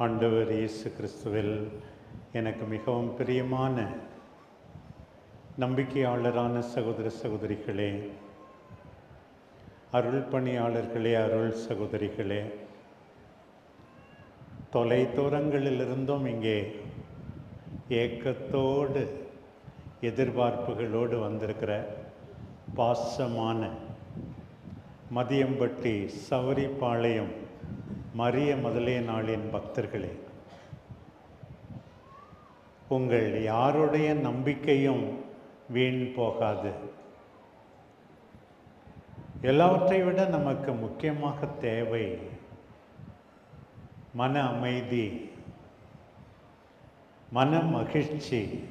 ஆண்டவர் இயேசு கிறிஸ்துவில் எனக்கு மிகவும் பிரியமான நம்பிக்கையாளரான சகோதர சகோதரிகளே அருள் பணியாளர்களே அருள் சகோதரிகளே தொலை தூரங்களிலிருந்தும் இங்கே ஏக்கத்தோடு எதிர்பார்ப்புகளோடு வந்திருக்கிற பாசமான மதியம்பட்டி சவரிப்பாளையம் மரிய முதலே நாளின் பக்தர்களே உங்கள் யாருடைய நம்பிக்கையும் வீண் போகாது. எல்லாவற்றை விட நமக்கு முக்கியமாக தேவை மன அமைதி மன மகிழ்ச்சி.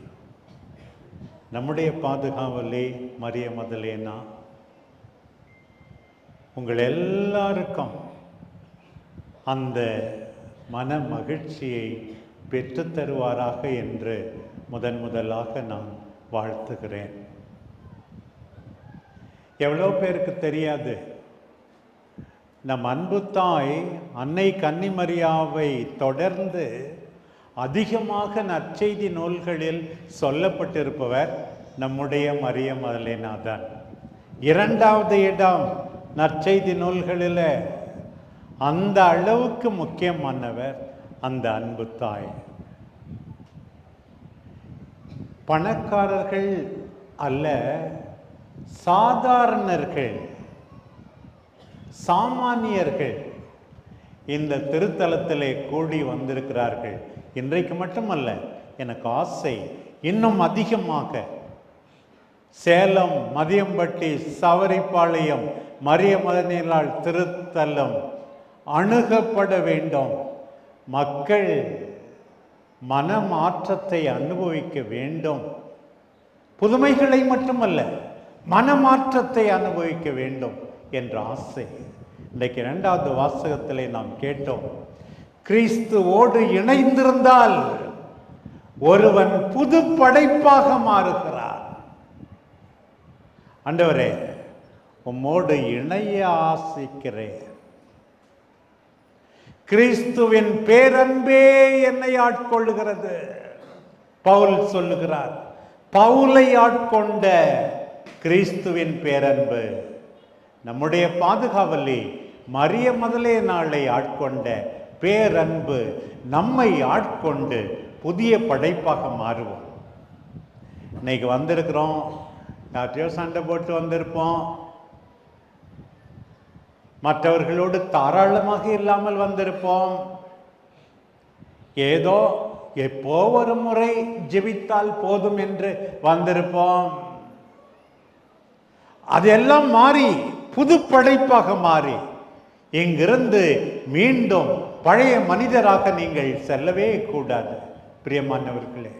நம்முடைய பாதுகாவலே மரிய முதலேனா. உங்கள் எல்லாருக்கும் அந்த மன மகிழ்ச்சியை பெற்றுத் தருவாராக என்று முதன் முதலாக நான் வாழ்த்துகிறேன். எவ்வளோ பேருக்கு தெரியாது? நம் அன்பு தாய் அன்னை கன்னிமரியாவை தொடர்ந்து அதிகமாக நற்செய்தி நூல்களில் சொல்லப்பட்டிருப்பவர் நம்முடைய மரிய மதலேனாதான். இரண்டாவது இடம் நற்செய்தி நூல்களில் அந்த அளவுக்கு முக்கியமானவர் அந்த அன்பு தாய். பணக்காரர்கள் அல்ல சாதாரணர்கள் சாமானியர்கள் இந்த திருத்தலத்திலே கூடி வந்திருக்கிறார்கள். இன்றைக்கு மட்டுமல்ல எனக்கு ஆசை இன்னும் அதிகமாக சேலம் மதியம்பட்டி சவரிப்பாளையம் மரிய மதனிலால் திருத்தலம் அணுகப்பட வேண்டும். மக்கள் மனமாற்றத்தை அனுபவிக்க வேண்டும். புதுமைகளை மட்டுமல்ல மனமாற்றத்தை அனுபவிக்க வேண்டும் என்ற ஆசை. இன்றைக்கு இரண்டாவது வாசகத்திலே நாம் கேட்டோம் கிறிஸ்துவோடு இணைந்திருந்தால் ஒருவன் புது படைப்பாக மாறுகிறார் அண்டவரே உம்மோடு இணைய ஆசிக்கிறேன். கிறிஸ்துவின் பேரன்பே என்னை ஆட்கொள்ளுகிறது. பவுல் சொல்லுகிறார் பவுலை ஆட்கொண்ட கிறிஸ்துவின் பேரன்பு நம்முடைய பாதுகாவலி மரிய முதலே நாளை ஆட்கொண்ட பேரன்பு நம்மை ஆட்கொண்டு புதிய படைப்பாக மாறுவோம். இன்னைக்கு வந்திருக்கிறோம் யார்ட்டையோ சண்டை போட்டு வந்திருப்போம் மற்றவர்களோடு தாராளமாக இல்லாமல் வந்திருப்போம். ஏதோ எப்போ ஒரு முறை ஜெபித்தால் போதும் என்று வந்திருப்போம். அதெல்லாம் மாறி புது படைப்பாக மாறி இங்கிருந்து மீண்டும் பழைய மனிதராக நீங்கள் செல்லவே கூடாது பிரியமானவர்களே.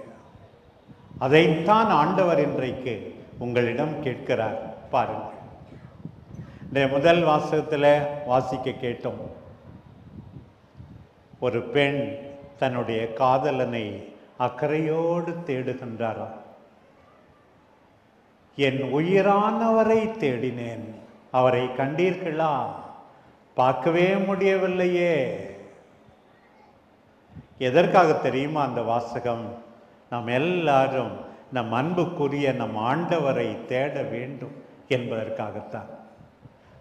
அதைத்தான் ஆண்டவர் இன்றைக்கு உங்களிடம் கேட்கிறார். பாருங்கள். இந்த முதல் வாசகத்தில் வாசிக்க கேட்டோம். ஒரு பெண் தன்னுடைய காதலனை அக்கறையோடு தேடுகின்றாராம் என் உயிரானவரை தேடினேன். அவரை கண்டீர்களா? பார்க்கவே முடியவில்லையே. எதற்காக தெரியுமா அந்த வாசகம்? நாம் எல்லாரும் நம் அன்புக்குரிய நம் ஆண்டவரை தேட வேண்டும் என்பதற்காகத்தான்.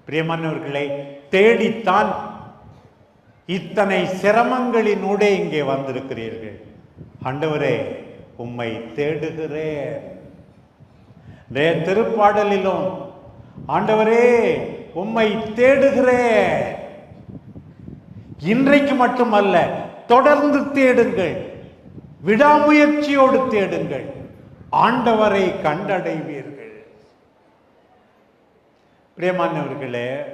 பிரியமானவர்களை தேடித்தான் இத்தனை சிரமங்களினூடே இங்கே வந்திருக்கிறீர்கள். ஆண்டவரே உம்மை தேடுகிறேன். திருப்பாடலிலும் ஆண்டவரே உம்மை தேடுகிறேன். இன்றைக்கு மட்டுமல்ல தொடர்ந்து தேடுங்கள். விடாமுயற்சியோடு தேடுங்கள். ஆண்டவரை கண்டடைவீர்கள். பிரியமானவர்களே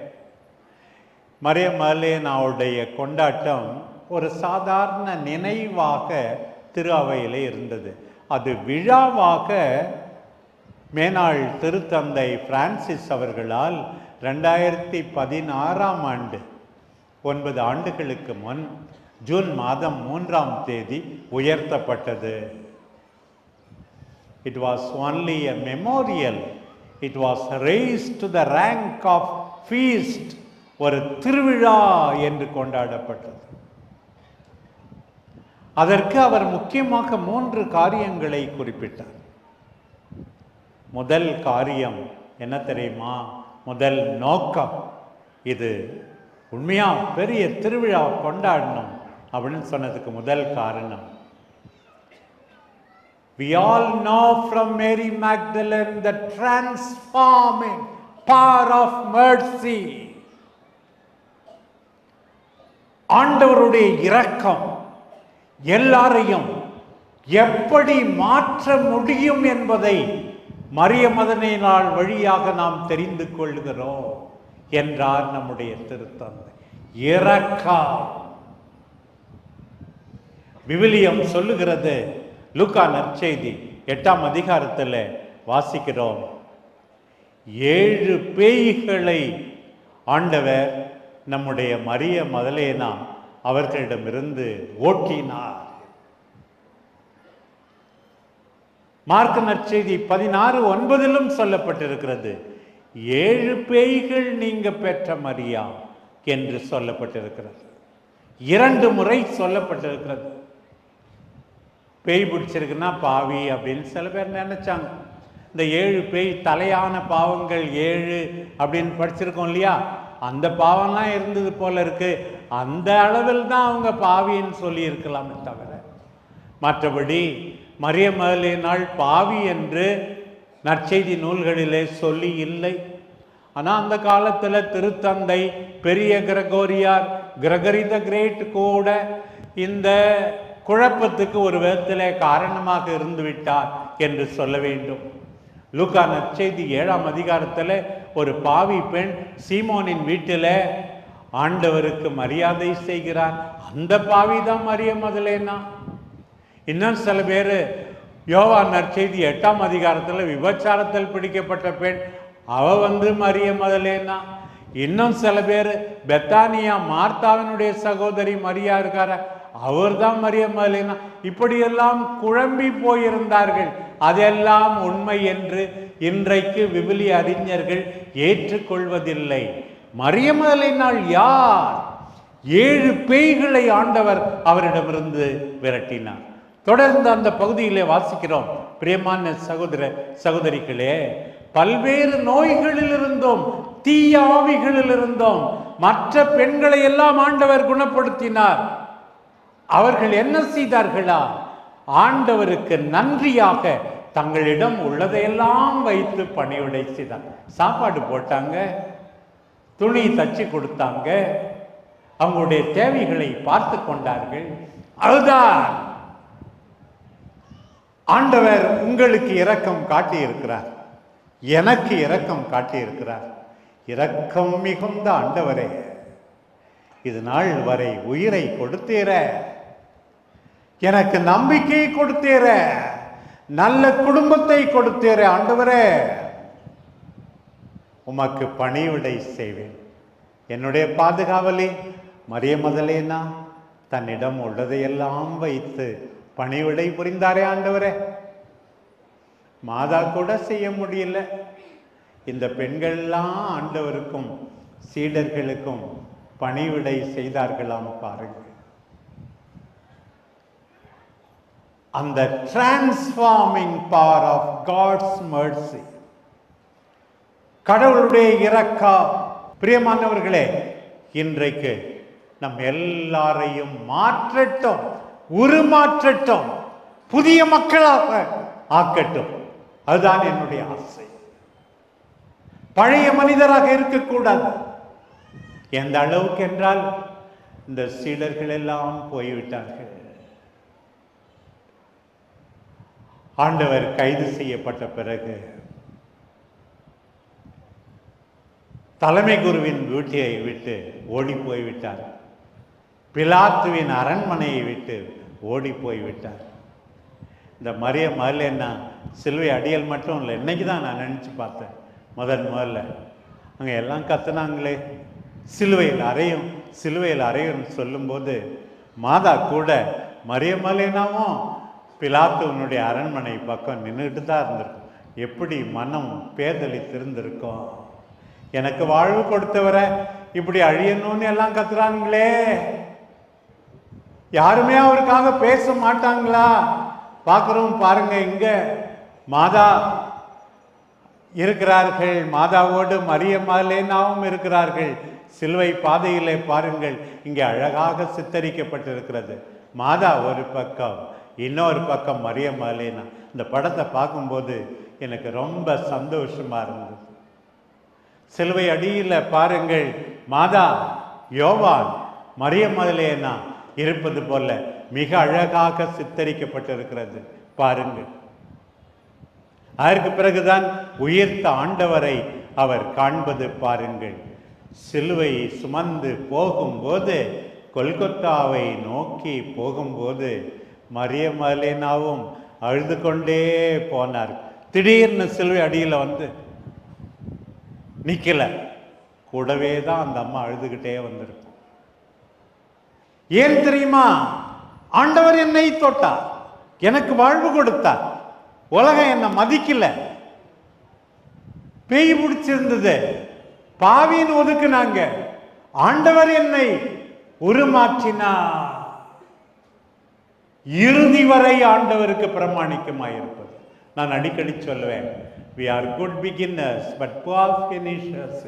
மரியமலேனாவுடைய கொண்டாட்டம் ஒரு சாதாரண நினைவாக திருஅவையில் இருந்தது. அது விழாவாக மேனாள் திருத்தந்தை பிரான்சிஸ் அவர்களால் ரெண்டாயிரத்தி பதினாறாம் ஆண்டு ஒன்பது ஆண்டுகளுக்கு முன் ஜூன் மாதம் மூன்றாம் தேதி உயர்த்தப்பட்டது. It was only a memorial it was raised to the rank of feast ஒரு திருவிழா என்று கொண்டாடப்பட்டது. அதற்கு அவர் முக்கியமாக மூன்று காரியங்களை குறிப்பிட்டார். முதல் காரியம் என்ன தெரியுமா? முதல் நோக்கம். இது உண்மையாக பெரிய திருவிழா கொண்டாடணும் அப்படின்னு சொன்னதுக்கு முதல் காரணம். We all know from Mary Magdalene the transforming power of mercy. ஆண்டவருடைய இரக்கம் எல்லாரையும் எப்படி மாற்ற முடியும் என்பதை மரிய நாள் வழியாக நாம் தெரிந்து கொள்கிறோம் என்றார் நம்முடைய திருத்தந்தை இரக்கம் விவிலியம் சொல்லுகிறது லூக்கா நற்செய்தி எட்டாம் அதிகாரத்தில் வாசிக்கிறோம். ஏழு பேய்களை ஆண்டவர் நம்முடைய மரிய மதலேனா அவர்களிடமிருந்து ஓட்டினார். மார்க் நற்செய்தி பதினாறு ஒன்பதிலும் சொல்லப்பட்டிருக்கிறது. ஏழு பேய்கள் நீங்க பெற்ற மரியா என்று சொல்லப்பட்டிருக்கிறது. இரண்டு முறை சொல்லப்பட்டிருக்கிறது. பேய் பிடிச்சிருக்குன்னா பாவி அப்படின்னு சில பேர் நினைச்சாங்க. இந்த ஏழு பேய் தலையான பாவங்கள் ஏழு அப்படின்னு படிச்சிருக்கோம் இல்லையா? அந்த பாவம்லாம் இருந்தது போல இருக்கு. அந்த அளவில் தான் அவங்க பாவின்னு சொல்லி இருக்கலாமே தவிர. மற்றபடி மரிய நாள் பாவி என்று நற்செய்தி நூல்களிலே சொல்லி இல்லை. ஆனால் அந்த காலத்தில் திருத்தந்தை பெரிய கிரகோரியார் கிரகரி த கிரேட் கூட இந்த குழப்பத்துக்கு ஒரு விதத்தில் காரணமாக இருந்துவிட்டார் என்று சொல்ல வேண்டும். லூக்கா நற்செய்தி ஏழாம் அதிகாரத்தில் ஒரு பாவி பெண் சீமோனின் வீட்டில் ஆண்டவருக்கு மரியாதை செய்கிறார். அந்த பாவி தான் மரிய முதலேனா. இன்னும் சில பேர் யோவா நற்செய்தி எட்டாம் அதிகாரத்தில் விபச்சாரத்தில் பிடிக்கப்பட்ட பெண் அவ வந்து மரிய முதலேனா. இன்னும் சில பேர் பெத்தானியா மார்த்தாவினுடைய சகோதரி மரியா இருக்கார. அவர்தான் தான் இப்படியெல்லாம் குழம்பி போயிருந்தார்கள். அதெல்லாம் உண்மை என்று இன்றைக்கு விபிலி அறிஞர்கள் ஏற்றுக்கொள்வதில்லை. மரியமதலினால் யார்? ஏழு பேய்களை ஆண்டவர் அவரிடமிருந்து விரட்டினார். தொடர்ந்து அந்த பகுதியிலே வாசிக்கிறோம். பிரியமான சகோதர சகோதரிகளே பல்வேறு நோய்களில் இருந்தோம் தீயாவிகளில் இருந்தோம் மற்ற பெண்களை எல்லாம் ஆண்டவர் குணப்படுத்தினார். அவர்கள் என்ன செய்தார்களா? ஆண்டவருக்கு நன்றியாக தங்களிடம் உள்ளதையெல்லாம் வைத்து பணியுடை செய்தார். சாப்பாடு போட்டாங்க துணி தச்சு கொடுத்தாங்க அவங்களுடைய தேவைகளை பார்த்து கொண்டார்கள். அதுதான் ஆண்டவர் உங்களுக்கு இரக்கம் காட்டியிருக்கிறார். எனக்கு இரக்கம் காட்டியிருக்கிறார். இரக்கம் மிகுந்த ஆண்டவரே இது நாள் வரை உயிரை கொடுத்தீர. எனக்கு நம்பிக்கை கொடுத்தீர நல்ல குடும்பத்தை கொடுத்தீர ஆண்டவரே. உமக்கு பணிவிடை செய்வேன். என்னுடைய பாதுகாவலி மரிய முதலேனா தன்னிடம் உள்ளதையெல்லாம் வைத்து பணிவிடை புரிந்தாரே ஆண்டவரே. மாதா கூட செய்ய முடியல. இந்த பெண்கள்லாம் ஆண்டவருக்கும் சீடர்களுக்கும் பணிவிடை செய்தார்களாம் பாருங்கள் அந்த transforming power of God's mercy கடவுளுடைய இரக்கா. பிரியமானவர்களே இன்றைக்கு நம் எல்லாரையும் மாற்றட்டும் உருமாற்றட்டும் புதிய மக்களாக ஆக்கட்டும். அதுதான் என்னுடைய ஆசை. பழைய மனிதராக இருக்கக்கூடாது. எந்த அளவுக்கு என்றால் இந்த சீடர்கள் எல்லாம் போய்விட்டார்கள். ஆண்டவர் கைது செய்யப்பட்ட பிறகு தலைமை குருவின் வீட்டியை விட்டு ஓடி போய்விட்டார். பிலாத்துவின் அரண்மனையை விட்டு ஓடி போய்விட்டார். இந்த மரிய மகளேன்னா சிலுவை அடியல் மட்டும் இல்லை இன்றைக்கி தான் நான் நினச்சி பார்த்தேன். முதன் முதல்ல அங்கே எல்லாம் கத்துனாங்களே. சிலுவையில் அறையும் சிலுவையில் அறையும் சொல்லும்போது மாதா கூட மரியமலேனாவும் பிலாத்துவனுடைய அரண்மனை பக்கம் நின்றுட்டு தான் இருந்திருக்கும். எப்படி மனம் பேதலித்திருந்திருக்கும்? எனக்கு வாழ்வு கொடுத்தவரை இப்படி அழியணும்னு எல்லாம் கத்துறாங்களே யாருமே அவருக்காக பேச மாட்டாங்களா? பார்க்குறோம் பாருங்க இங்கே மாதா இருக்கிறார்கள். மாதாவோடு மரியம்மாலேனாவும் இருக்கிறார்கள். சிலுவை பாதையிலே பாருங்கள் இங்கே அழகாக சித்தரிக்கப்பட்டிருக்கிறது. மாதா ஒரு பக்கம் இன்னொரு பக்கம் மரியம்மாலேனா இந்த படத்தை பார்க்கும்போது எனக்கு ரொம்ப சந்தோஷமா இருந்தது. சிலுவை அடியில் பாருங்கள் மாதா யோவான் மரியம்மதிலேனா இருப்பது போல மிக அழகாக சித்தரிக்கப்பட்டிருக்கிறது. பாருங்கள். அதற்கு பிறகுதான் உயிர்த்த ஆண்டவரை அவர் காண்பது பாருங்கள். சிலுவை சுமந்து போகும்போது கொல்கத்தாவை நோக்கி போகும்போது மரிய மலினாவும் அழுது கொண்டே போனார். திடீர்னு சிலுவை அடியில் வந்து நிக்கல. கூடவே தான் அந்த அம்மா அழுதுகிட்டே வந்திருக்கும். ஏன் தெரியுமா? ஆண்டவர் என்னை தொட்டார். எனக்கு வாழ்வு கொடுத்தார். உலகம் என்னை மதிக்கல. பேய் பிடிச்சிருந்தது. பாவின்னு ஒதுக்குனாங்க. ஆண்டவர் என்னை உருமாற்றினார். இறுதி வரை ஆண்டவருக்கு பிரமாணிக்கமாயிருப்பது. நான் அடிக்கடி சொல்லுவேன் we are good beginners but poor finishers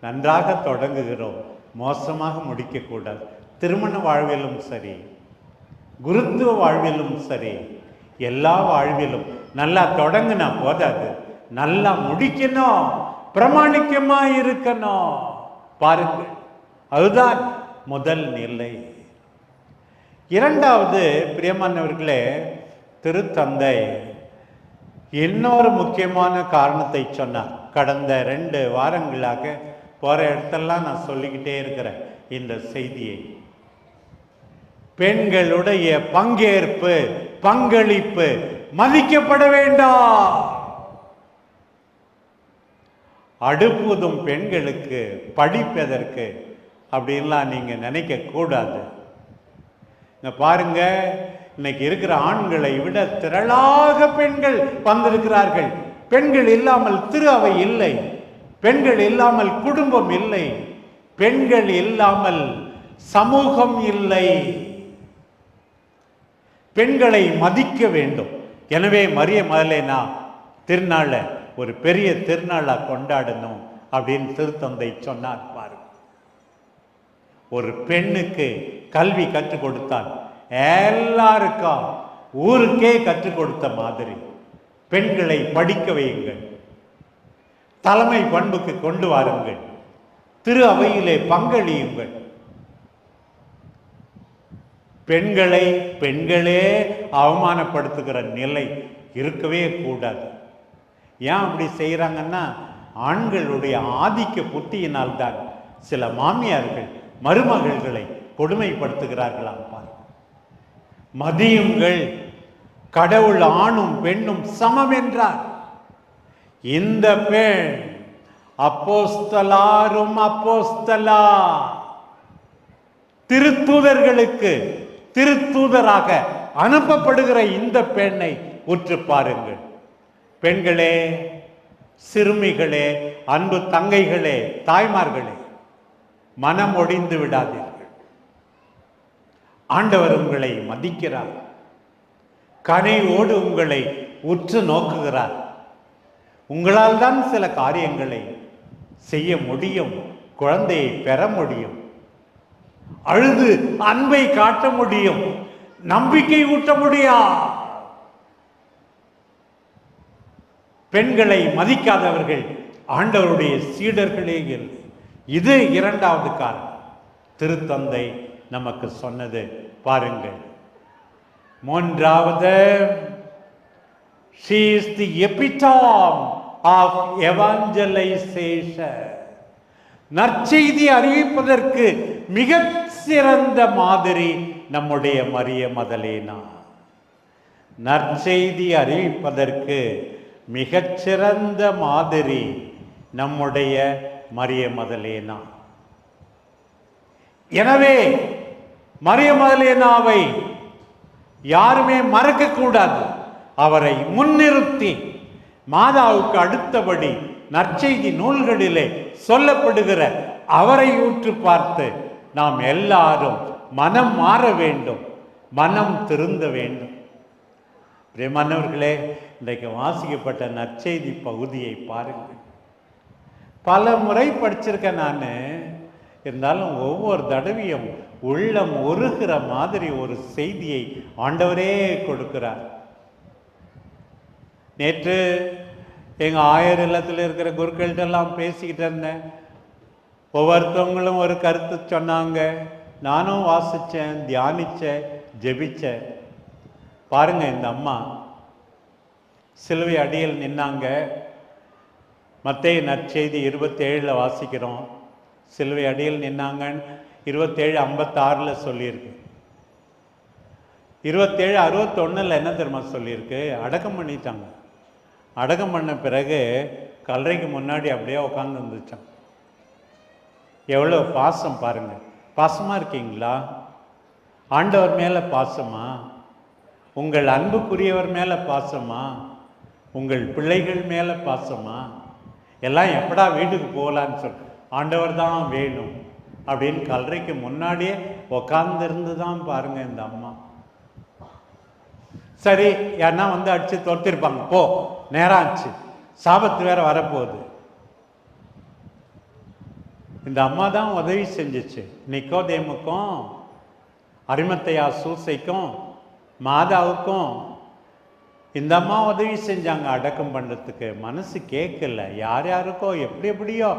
நன்றாக தொடங்குகிறோம் மோசமாக முடிக்கக்கூடாது. திருமண வாழ்விலும் சரி குருத்துவ வாழ்விலும் சரி எல்லா வாழ்விலும் நல்லா தொடங்கினா போதாது. நல்லா முடிக்கணும் பிரமாணிக்கமாக இருக்கணும் பாருங்கள் அதுதான் முதல் நிலை. இரண்டாவது பிரியமானவர்களே திருத்தந்தை இன்னொரு முக்கியமான காரணத்தை சொன்னார். கடந்த ரெண்டு வாரங்களாக போகிற இடத்தெல்லாம் நான் சொல்லிக்கிட்டே இருக்கிறேன் இந்த செய்தியை. பெண்களுடைய பங்கேற்பு பங்களிப்பு மதிக்கப்பட வேண்டாம். அடுப்புதும் பெண்களுக்கு படிப்பதற்கு அப்படின்லாம் நீங்கள் நினைக்கக்கூடாது. இந்த பாருங்க இன்னைக்கு இருக்கிற ஆண்களை விட திரளாக பெண்கள் வந்திருக்கிறார்கள். பெண்கள் இல்லாமல் திரு அவை இல்லை. பெண்கள் இல்லாமல் குடும்பம் இல்லை. பெண்கள் இல்லாமல் சமூகம் இல்லை. பெண்களை மதிக்க வேண்டும். எனவே மரிய மதலேனா திருநாளை ஒரு பெரிய திருநாளா கொண்டாடணும் அப்படின்னு திருத்தந்தை சொன்னார் பாருங்க. ஒரு பெண்ணுக்கு கல்வி கற்றுக் கொடுத்தால் எல்லாருக்கும் ஊருக்கே கற்றுக் கொடுத்த மாதிரி. பெண்களை படிக்க வையுங்கள். தலைமை பண்புக்கு கொண்டு வாருங்கள். திரு அவையிலே பங்களியுங்கள். பெண்களை பெண்களே அவமானப்படுத்துகிற நிலை இருக்கவே கூடாது. ஏன் அப்படி செய்கிறாங்கன்னா ஆண்களுடைய ஆதிக்க புத்தியினால் தான் சில மாமியார்கள் மருமகள்களை கொடுமைப்படுத்துகிறார்களாம் பார் மதியுங்கள் கடவுள் ஆணும் பெண்ணும் சமம் என்றார். இந்த பெண் அப்போஸ்தலாரும் அப்போஸ்தலா. திருத்தூதர்களுக்கு திருத்தூதராக அனுப்பப்படுகிற இந்த பெண்ணை உற்று பாருங்கள். பெண்களே சிறுமிகளே அன்பு தங்கைகளே தாய்மார்களே மனம் ஒடிந்து விடாதீர்கள் ஆண்டவர் உங்களை மதிக்கிறார். கனையோடு உங்களை உற்று நோக்குகிறார். உங்களால் தான் சில காரியங்களை செய்ய முடியும் குழந்தையை பெற முடியும். அழுது அன்பை காட்ட முடியும் நம்பிக்கை ஊட்ட முடியா பெண்களை மதிக்காதவர்கள் ஆண்டவருடைய சீடர்களே இல்லை இது இரண்டாவது காரணம். திருத்தந்தை நமக்கு சொன்னது பாருங்கள். மூன்றாவது she's the the of of நற்செய்தி அறிவிப்பதற்கு மிக சிறந்த மாதிரி நம்முடைய மரிய மதலேனா. நற்செய்தி அறிவிப்பதற்கு மிகச்சிறந்த மாதிரி நம்முடைய மரிய மதலேனா. எனவே மரிய மதலேனாவை யாருமே மறக்கக்கூடாது. அவரை முன்னிறுத்தி மாதாவுக்கு அடுத்தபடி நற்செய்தி நூல்களிலே சொல்லப்படுகிற அவரை ஊற்று பார்த்து நாம் எல்லாரும் மனம் மாற வேண்டும் மனம் திருந்த வேண்டும். பிரியமானவர்களே இன்றைக்கு வாசிக்கப்பட்ட நற்செய்தி பகுதியை பாருங்கள். பல முறை படிச்சிருக்கேன் நான். இருந்தாலும் ஒவ்வொரு தடவையும் உள்ளம் ஒருகிற மாதிரி ஒரு செய்தியை ஆண்டவரே கொடுக்கிறார். நேற்று எங்கள் ஆயர் இல்லத்தில் இருக்கிற குருக்கள்கிட்ட எல்லாம் பேசிக்கிட்டு இருந்தேன். ஒவ்வொருத்தவங்களும் ஒரு கருத்து சொன்னாங்க. நானும் வாசித்தேன் தியானித்தேன் ஜெபிச்சேன். பாருங்கள் இந்த அம்மா. சிலுவை அடியில் நின்னாங்க. மத்தேயு நற்செய்தி இருபத்தேழில் வாசிக்கிறோம். சிலுவை அடியில் நின்னாங்கன்னு இருபத்தேழு ஐம்பத்தாறில் சொல்லியிருக்கு. இருபத்தேழு அறுபத்தொன்னில் என்ன தெரியுமா சொல்லியிருக்கு? அடக்கம் பண்ணிட்டாங்க. அடக்கம் பண்ண பிறகு கல்லறைக்கு முன்னாடி அப்படியே உட்காந்து இருந்துச்சான் எவ்வளோ பாசம் பாருங்கள் பாசமாக இருக்கீங்களா? ஆண்டவர் மேலே பாசமா? உங்கள் அன்புக்குரியவர் மேலே பாசமா? உங்கள் பிள்ளைகள் மேலே பாசமா? எல்லாம் எப்படா வீட்டுக்கு போகலான்னு சொல் ஆண்டவர் தான் வேணும் அப்படின்னு கல்லறைக்கு முன்னாடியே உக்காந்துருந்து தான் பாருங்க இந்த அம்மா. சரி யாருன்னா வந்து அடித்து தொடுத்திருப்பாங்க போ நேரம் ஆச்சு சாபத்து வேற வரப்போகுது. இந்த அம்மா தான் உதவி செஞ்சுச்சு. நிக்கோதேமுக்கும் அரிமத்தையா சூசைக்கும் மாதாவுக்கும் இந்த அம்மா உதவி செஞ்சாங்க அடக்கம் பண்ணுறதுக்கு மனசு கேட்கல. யார் யாருக்கோ எப்படி எப்படியோ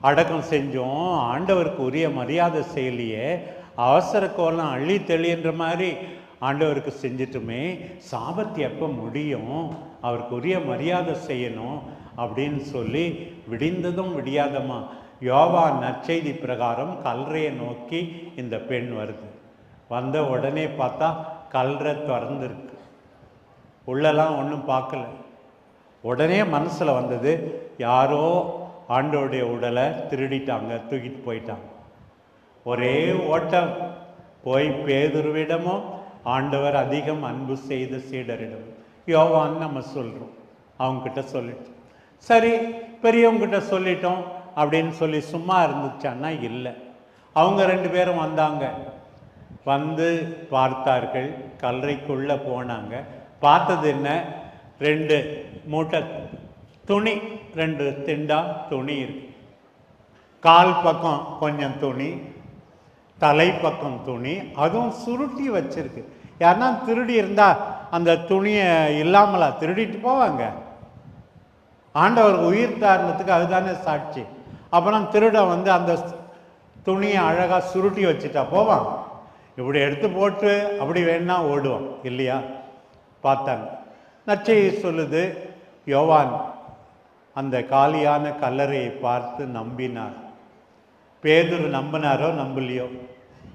அடக்கம் செஞ்சோம். ஆண்டவருக்கு உரிய மரியாதை செய்யலையே. அவசர கோலம் அள்ளி தெளின்ற மாதிரி ஆண்டவருக்கு செஞ்சிட்டுமே சாபத்து எப்போ முடியும்? அவருக்கு உரிய மரியாதை செய்யணும் அப்படின்னு சொல்லி விடிந்ததும் விடியாதமா. யோவா நற்செய்தி பிரகாரம் கல்றையை நோக்கி இந்த பெண் வருது. வந்த உடனே பார்த்தா கல்றை திறந்துருக்கு. உள்ளெல்லாம் ஒன்றும் பார்க்கல. உடனே மனசில் வந்தது யாரோ ஆண்டோடைய உடலை திருடிட்டாங்க தூக்கிட்டு போயிட்டாங்க. ஒரே ஓட்டம். போய் பேதுருவிடமும் ஆண்டவர் அதிகம் அன்பு செய்த சீடரிடம். யோவான்னு நம்ம சொல்கிறோம் அவங்கக்கிட்ட சொல்லிட்டோம். சரி பெரியவங்கிட்ட சொல்லிட்டோம் அப்படின்னு சொல்லி சும்மா இருந்துச்சான்னா இல்லை. அவங்க ரெண்டு பேரும் வந்தாங்க. வந்து பார்த்தார்கள். கல்லறைக்குள்ளே போனாங்க. பார்த்தது என்ன? ரெண்டு மூட்டை துணி ரெண்டு திண்டா துணி இருக்கு. கால் பக்கம் கொஞ்சம் துணி தலை பக்கம் துணி அதுவும் சுருட்டி வச்சிருக்கு. யாருன்னா திருடி இருந்தால் அந்த துணியை இல்லாமலா திருடிட்டு போவாங்க. ஆண்டவர் உயிர் தாரணத்துக்கு அதுதானே சாட்சி. அப்புறம் திருடன் வந்து அந்த துணியை அழகாக சுருட்டி வச்சுட்டா போவான் இப்படி எடுத்து போட்டு அப்படி வேணா ஓடுவோம் இல்லையா? பார்த்தாங்க. நச்சை சொல்லுது யோவான் அந்த காலியான கல்லறையை பார்த்து நம்பினார். பேதுரு நம்பினாரோ நம்பலையோ?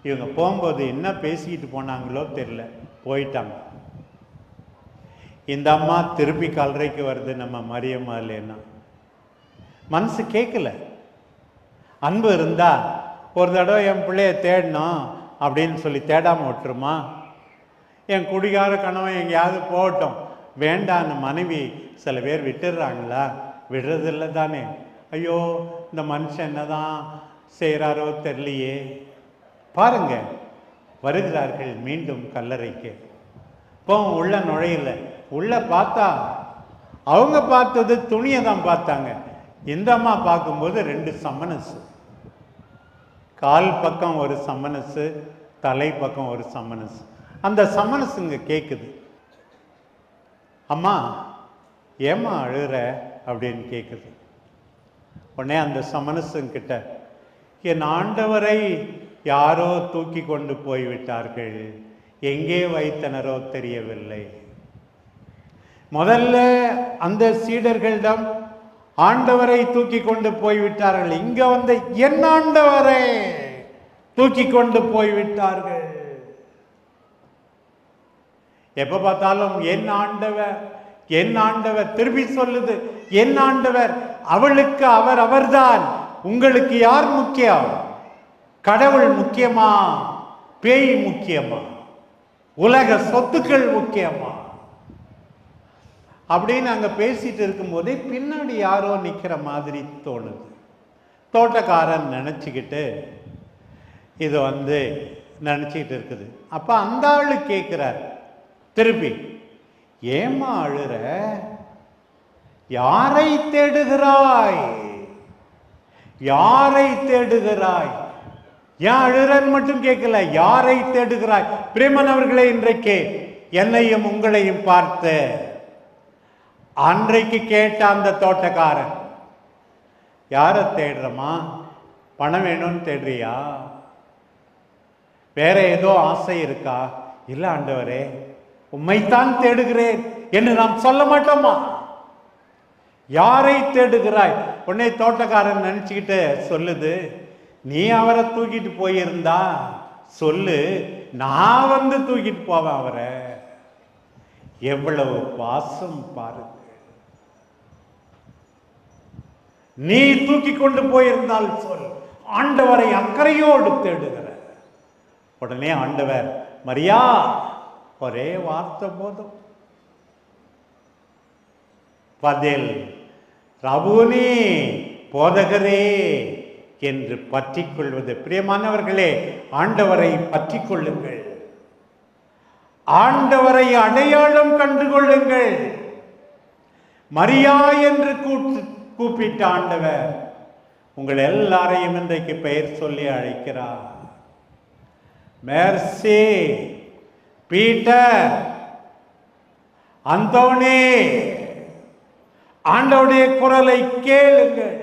இவங்க போகும்போது என்ன பேசிக்கிட்டு போனாங்களோ தெரில போயிட்டாங்க. இந்த அம்மா திருப்பி கல்லறைக்கு வருது நம்ம மரியம்மா இல்லைன்னா. மனசு கேட்கல. அன்பு இருந்தால் ஒரு தடவை என் பிள்ளைய தேடணும் அப்படின்னு சொல்லி தேடாமல் விட்டுருமா? என் குடிகார கணவன் எங்கேயாவது போகட்டும். வேண்டான்னு மனைவி சில பேர் விட்டுடுறாங்களா? விடுறதில்ல தானே ஐயோ இந்த மனுஷன் என்னதான் செய்கிறாரோ தெரியலையே. பாருங்க வருகிறார்கள் மீண்டும் கல்லறைக்கு. இப்போ உள்ள நுழையல. உள்ள பார்த்தா அவங்க பார்த்தது துணியை தான் பார்த்தாங்க. இந்த அம்மா பார்க்கும்போது ரெண்டு சம்மனசு கால் பக்கம் ஒரு சம்மனசு தலை பக்கம் ஒரு சம்மனசு அந்த சம்மனசுங்க கேட்குது அம்மா ஏம்மா அழுகிற அப்படின்னு கேட்குது உடனே அந்த சமனசங்கிட்ட என் ஆண்டவரை யாரோ தூக்கி கொண்டு போய்விட்டார்கள். எங்கே வைத்தனரோ தெரியவில்லை. முதல்ல அந்த சீடர்களிடம் ஆண்டவரை தூக்கி கொண்டு போய்விட்டார்கள். இங்க வந்த என் ஆண்டவரை தூக்கி கொண்டு போய்விட்டார்கள். எப்ப பார்த்தாலும் என் ஆண்டவர் என் ஆண்டவர் திருப்பி சொல்லுது என் ஆண்டவர் அவளுக்கு அவர் அவர்தான். உங்களுக்கு யார் முக்கியம்? கடவுள் முக்கியமா? பேய் முக்கியமா? உலக சொத்துக்கள் முக்கியமா? அப்படின்னு அங்க பேசிட்டு இருக்கும்போதே பின்னாடி யாரோ நிக்கிற மாதிரி தோணுது. தோட்டக்காரன் நினச்சிக்கிட்டு இது வந்து நினச்சிக்கிட்டு இருக்குது. அப்போ அந்த ஆள் கேட்குறார் திருப்பி ஏம்மா அழுற? யாரை தேடுகிறாய்? யாரை தேடுகிறாய்? ஏன் அழுறன்னு மட்டும் கேட்கல. யாரை தேடுகிறாய்? பிரேமன் அவர்களே இன்றைக்கு என்னையும் உங்களையும் பார்த்து அன்றைக்கு கேட்ட அந்த தோட்டக்காரன் யாரை தேடுறமா பணம் வேணும்னு தேடுறியா? வேற ஏதோ ஆசை இருக்கா? இல்லை ஆண்டவரே உம்மைத்தான் தேடுகிறேன் என்று நாம் சொல்ல மாட்டோமா? யாரை தேடுகிறாய்? உன்னை தோட்டக்காரன் நினைச்சுக்கிட்டு சொல்லுது நீ அவரை தூக்கிட்டு போயிருந்தா சொல்லு நான் வந்து தூக்கிட்டு போவேன் அவரை. எவ்வளவு பாசம் பாருங்க. நீ தூக்கி கொண்டு போயிருந்தால் சொல் ஆண்டவரை அக்கறையோடு தேடுகிற உடனே ஆண்டவர் மரியா ஒரே வார்த்தை போதும். பதில் ரபுனி போதகரே என்று பற்றி கொள்வது. பிரியமானவர்களே ஆண்டவரை பற்றி கொள்ளுங்கள். ஆண்டவரை அடையாளம் கண்டு கொள்ளுங்கள். மரியா என்று கூட்டு கூப்பிட்ட ஆண்டவர் உங்கள் எல்லாரையும் இன்றைக்கு பெயர் சொல்லி அழைக்கிறார். மேர்சே பீட்டர் அந்தவனே ஆண்டவுடைய குரலை கேளுங்கள்.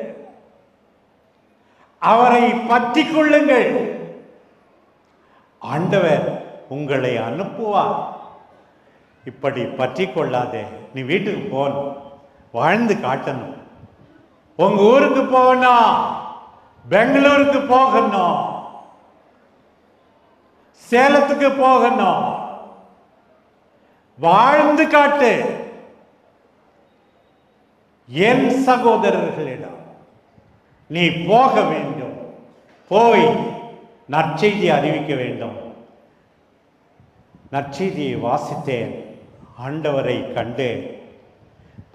அவரை பற்றி கொள்ளுங்கள் ஆண்டவர் உங்களை அனுப்புவார். இப்படி பற்றி கொள்ளாதே நீ வீட்டுக்கு போகணும் வாழ்ந்து காட்டணும். உங்க ஊருக்கு போகணும். பெங்களூருக்கு போகணும். சேலத்துக்கு போகணும். வாழ்ந்து காட்டு. என் சகோதரர்களிடம் நீ போக வேண்டும். போய் நற்செய்தி அறிவிக்க வேண்டும். நற்செய்தியை வாசித்தேன். ஆண்டவரை கண்டு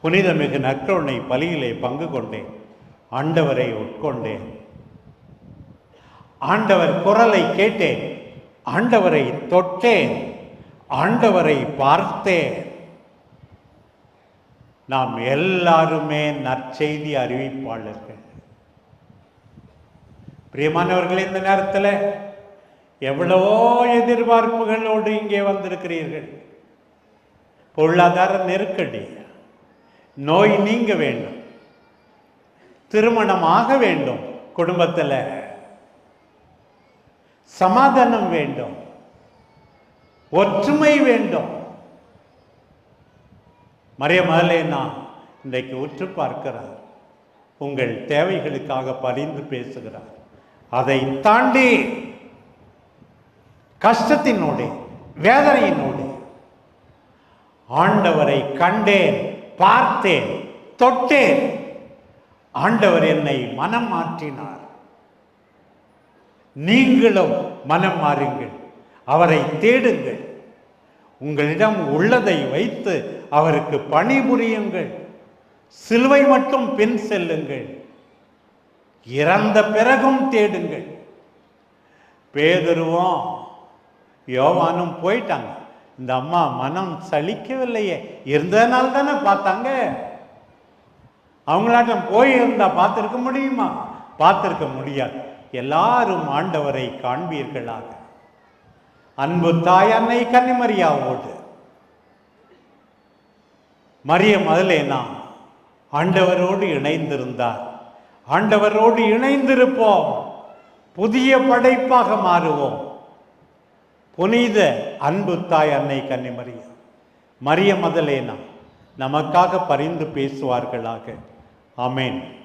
புனிதமிகு நற்கருணை பலியிலே பங்கு கொண்டேன். ஆண்டவரை உட்கொண்டேன். ஆண்டவர் குரலை கேட்டேன். ஆண்டவரை தொட்டேன். ஆண்டவரை பார்த்தேன் நாம் எல்லாருமே நற்செய்தி அறிவிப்பாளர்கள். பிரியமானவர்கள் இந்த நேரத்தில் எவ்வளவோ எதிர்பார்ப்புகளோடு இங்கே வந்திருக்கிறீர்கள். பொருளாதார நெருக்கடி நோய் நீங்க வேண்டும் திருமணமாக வேண்டும் குடும்பத்தில் சமாதானம் வேண்டும் ஒற்றுமை வேண்டும். மறைய மகளேனா இன்றைக்கு உற்று பார்க்கிறார். உங்கள் தேவைகளுக்காக பரிந்து பேசுகிறார். அதை தாண்டி கஷ்டத்தினோடு வேதனையினோடு ஆண்டவரை கண்டேன் பார்த்தேன் தொட்டேன். ஆண்டவர் என்னை மனம் மாற்றினார். நீங்களும் மனம் மாறுங்கள். அவரை தேடுங்கள். உங்களிடம் உள்ளதை வைத்து அவருக்கு பணிபுரியுங்கள். சிலுவை மட்டும் பின் செல்லுங்கள். இறந்த பிறகும் தேடுங்கள். பேதுருவும் யோவானும் போயிட்டாங்க. இந்த அம்மா மனம் சலிக்கவில்லையே. இருந்ததுனால தானே பார்த்தாங்க. அவங்களாட்டம் போயிருந்தா பார்த்துருக்க முடியுமா? பார்த்துருக்க முடியாது. எல்லாரும் ஆண்டவரை காண்பீர்களாக. அன்பு தாய் அன்னை கன்னிமரியாவோடு மரிய முதலேனா ஆண்டவரோடு இணைந்திருந்தார். ஆண்டவரோடு இணைந்திருப்போம். புதிய படைப்பாக மாறுவோம். புனித அன்பு தாய் அன்னை கன்னிமரியா மரிய மதலேனா நமக்காக பரிந்து பேசுவார்களாக. அமேன்